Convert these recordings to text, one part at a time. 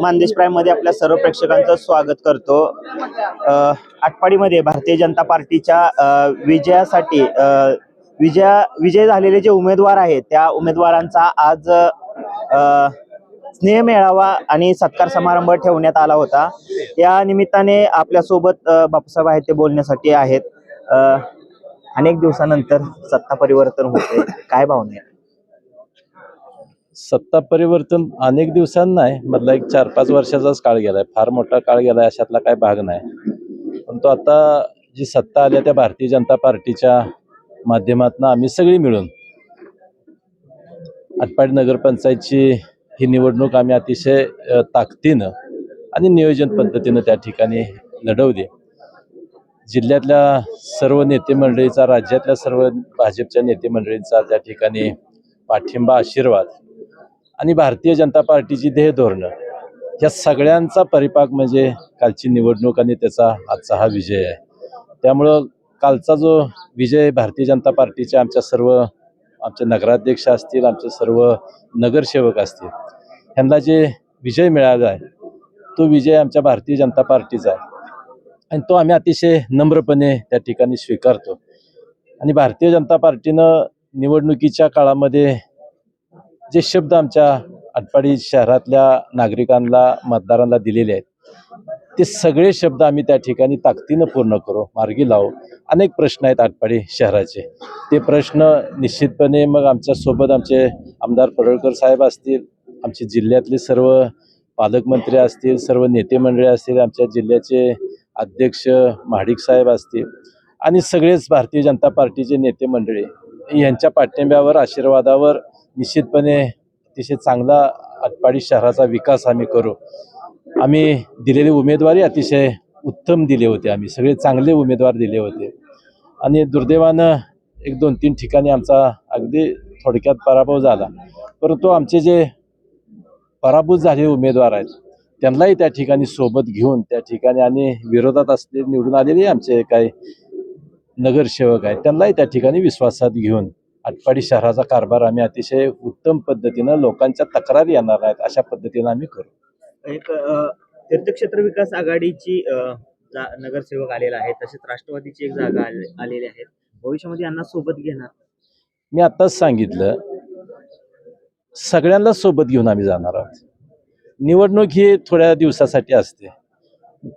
मानदेश प्राईममध्ये आपल्या सर्व प्रेक्षकांचं स्वागत करतो. अ, आटपाडीमध्ये भारतीय जनता पार्टीच्या अ, विजयासाठी अ, विजया विजय झालेले जे उमेदवार आहेत त्या उमेदवारांचा आज अ, स्नेह मेळावा आणि सत्कार समारंभ ठेवण्यात आला होता. या निमित्ताने आपल्यासोबत अ, बापूसाहेब आहेत ते बोलण्यासाठी आहेत. अ, अनेक दिवसानंतर सत्ता परिवर्तन होते काय भावना आहे? सत्ता परिवर्तन अनेक दिवसांना आहे. मधला एक चार पाच वर्षाचाच काळ गेलाय. फार मोठा काळ गेलाय अशातला काही भाग नाही. पण तो आता जी सत्ता आली त्या भारतीय जनता पार्टीच्या माध्यमातून आम्ही सगळी मिळून आटपाडी नगरपंचायतची ही निवडणूक आम्ही अतिशय ताकदीनं आणि नियोजन पद्धतीनं त्या ठिकाणी लढवली जिल्ह्यातल्या सर्व नेते मंडळीचा राज्यातल्या सर्व भाजपच्या नेते मंडळींचा त्या ठिकाणी पाठिंबा आशीर्वाद आणि भारतीय जनता पार्टीची ध्येय धोरणं. या सगळ्यांचा परिपाक म्हणजे कालची निवडणूक आणि त्याचा आजचा हा विजय आहे. त्यामुळं कालचा जो विजय भारतीय जनता पार्टीच्या आमच्या सर्व आमचे नगराध्यक्ष असतील आमचे सर्व नगरसेवक असतील ह्यांना जे विजय मिळाला आहे तो विजय आमच्या भारतीय जनता पार्टीचा आहे. आणि तो आम्ही अतिशय नम्रपणे त्या ठिकाणी स्वीकारतो. आणि भारतीय जनता पार्टीनं निवडणुकीच्या काळामध्ये जे शब्द आमच्या आटपाडी शहरातल्या नागरिकांना मतदारांना दिलेले आहेत ते सगळे शब्द आम्ही त्या ठिकाणी ताकदीनं पूर्ण करू मार्गी लावू. अनेक प्रश्न आहेत आटपाडी शहराचे. ते प्रश्न निश्चितपणे मग आमच्यासोबत आमचे आमदार पडळकर साहेब असतील आमचे जिल्ह्यातले सर्व पालकमंत्री असतील सर्व नेते मंडळी असतील आमच्या जिल्ह्याचे अध्यक्ष महाडिक साहेब असतील आणि सगळेच भारतीय जनता पार्टीचे नेते मंडळी यांच्या पाठिंब्यावर आशीर्वादावर निश्चितपणे अतिशय चांगला आटपाडी शहराचा विकास आम्ही करू. आम्ही दिलेली उमेदवारी अतिशय उत्तम दिले होते आम्ही. सगळे चांगले उमेदवार दिले होते. आणि दुर्दैवानं एक दोन तीन ठिकाणी आमचा अगदी थोडक्यात पराभव झाला. परंतु आमचे जे पराभूत झालेले उमेदवार आहेत त्यांनाही त्या ठिकाणी सोबत घेऊन त्या ठिकाणी आणि विरोधात असले निवडून आलेले आमचे काही नगरसेवक आहेत त्यांनाही त्या ठिकाणी विश्वासात घेऊन आटपाडी शहराचा कारभार आम्ही अतिशय उत्तम पद्धतीनं लोकांच्या तक्रारी येणार नाहीत अशा पद्धतीनं आम्ही करू. एक तीर्थक्षेत्र विकास आघाडीची नगरसेवक आलेला आहे तसेच राष्ट्रवादीची एक जागा आले- आलेली आहे भविष्यामध्ये यांना सोबत घेणार? मी आत्ताच सांगितलं सगळ्यांना सोबत घेऊन आम्ही जाणार आहोत. निवडणूक ही थोड्या दिवसासाठी असते.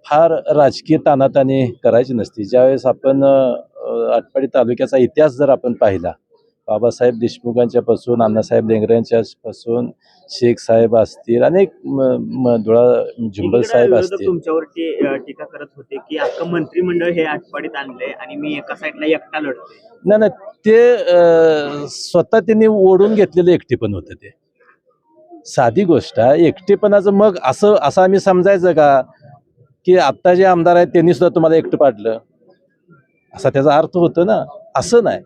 फार राजकीय तानातानी करायची नसते. ज्यावेळेस आपण आटपाडी तालुक्याचा इतिहास जर आपण पाहिला बाबासाहेब देशमुखांच्या पासून अण्णासाहेब लेंगऱ्यांच्या पासून शेख साहेब असतील अनेक धुळा झुंबल साहेब असतील. तुमच्यावर टी- अ, टीका करत होते की अख्खं मंत्रिमंडळ हे आटपाडीत आणलंय आणि मी एका साईडला एकटा लढतोय. नाही नाही ते स्वतः त्यांनी ओढून घेतलेलं एकटे पण होतं ते. साधी गोष्ट आहे एकटेपणाचं मग असं असं आम्ही समजायचं का? की आत्ता जे आमदार आहेत त्यांनी सुद्धा तुम्हाला एकटं पाडलं. असा त्याचा अर्थ होतो ना. असं नाही.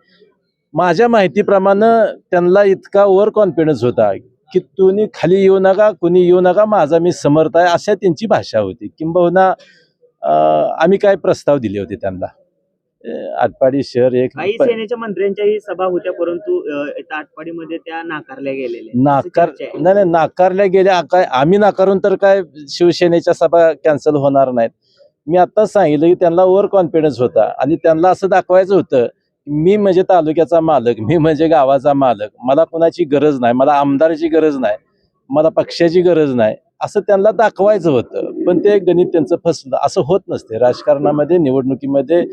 माझ्या माहितीप्रमाणे त्यांना इतका ओव्हर कॉन्फिडन्स होता की तुम्ही खाली येऊ नका कुणी येऊ नका माझा मी समर्थ आहे अशा त्यांची भाषा होती किंबहुना आम्ही काय प्रस्ताव दिले होते त्यांना आटपाडी शहर एक काही सेनेच्या मंत्र्यांच्याही सभा होत्या परंतु आटपाडीमध्ये त्या नाकारल्या गेलेल्या. नाकार. नाही नाही नाकारल्या गेल्या काय आम्ही नाकारून तर काय शिवसेनेच्या सभा कॅन्सल होणार नाहीत मी आत्ताच सांगितलं की त्यांना ओव्हर कॉन्फिडन्स होता आणि त्यांना असं दाखवायचं होतं मी म्हणजे तालुक्याचा मालक मी म्हणजे गावाचा मालक. मला कोणाची गरज नाही मला आमदाराची गरज नाही मला पक्षाची गरज नाही असं त्यांना दाखवायचं होतं. पण ते गणित त्यांचं फसलं. असं होत नसते. राजकारणामध्ये निवडणुकीमध्ये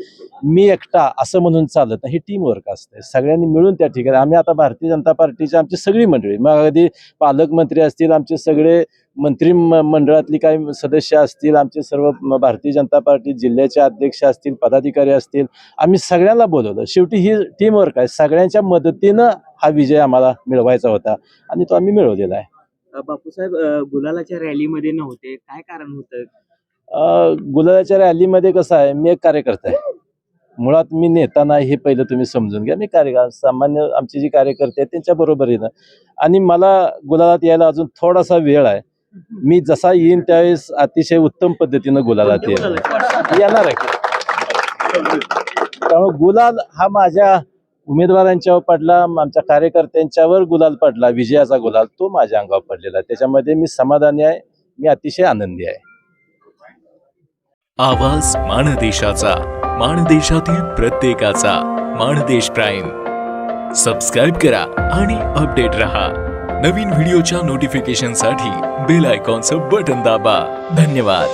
मी एकटा असं म्हणून चालत नाही. ही टीम वर्क असते. सगळ्यांनी मिळून त्या ठिकाणी. आम्ही आता भारतीय जनता पार्टीची आमची सगळी मंडळी. मग अगदी पालकमंत्री असतील आमचे सगळे मंत्री म- मंडळातली काही सदस्य असतील आमचे सर्व भारतीय जनता पार्टी जिल्ह्याचे अध्यक्ष असतील पदाधिकारी असतील आम्ही सगळ्यांना बोलवलं. शेवटी ही टीम वर्क आहे. सगळ्यांच्या मदतीनं हा विजय आम्हाला मिळवायचा होता आणि तो आम्ही मिळवलेला आहे. बापूसाहेब गुलालाच्या रॅलीमध्ये नव्हते. काय कारण होतं? अ, गुलाबाच्या रॅलीमध्ये कसं आहे मी एक कार्यकर्ता आहे. मुळात मी नेता नाही हे पहिलं तुम्ही समजून घ्या. मी कार्य सामान्य आमचे जे कार्यकर्ते आहेत त्यांच्या बरोबरीनं आणि मला गुलाबात यायला अजून थोडासा वेळ आहे. मी जसा येईन त्यावेळेस अतिशय उत्तम पद्धतीनं गुलालाची? येणार आहे. त्यामुळे गुलाल हा माझ्या उमेदवारांच्यावर पडला आमच्या कार्यकर्त्यांच्यावर गुलाल पडला विजयाचा गुलाल तो माझ्या अंगावर पडलेला. त्याच्यामध्ये मी समाधानी आहे मी अतिशय आनंदी आहे. आवाज माणदेशाचा माणदेशातील प्रत्येकाचा माणदेश प्राईम. सबस्क्राईब करा आणि अपडेट रहा. नवीन व्हिडिओच्या नोटिफिकेशनसाठी बेल आयकॉनचं बटन दाबा. धन्यवाद.